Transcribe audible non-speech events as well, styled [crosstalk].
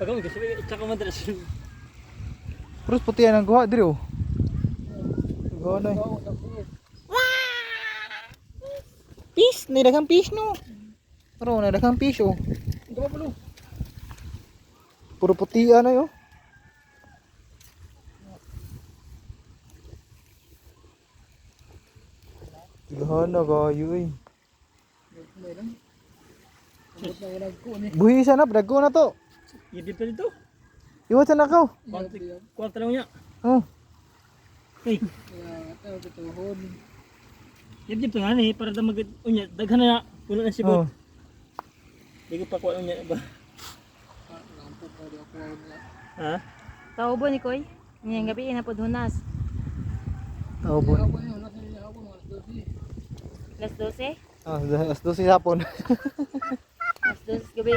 Gusto mo tsaka madras. Pero puti yan ang guha diri oh. Guha na. eh. Fish, nilagang fish no. Pero nilagang fish oh. Ito pa palo. Puro puti ano yo. Gahana kayo eh. Buhi sana, dago na to. Yedi pa dito. Iwan sa nakaw. Kwarta lang niya. Oh. Hey. Yedi pa nga ni para da mag unya daghan na puno na Oh. sibot. Di ko pa kuha unya ba. Ha? Kaubo ni Koy. Ngayong gabi inapod hunas. Oh, bon. Alas 12. Ah, alas 12 hapon. [laughs] Alas 12 gabi.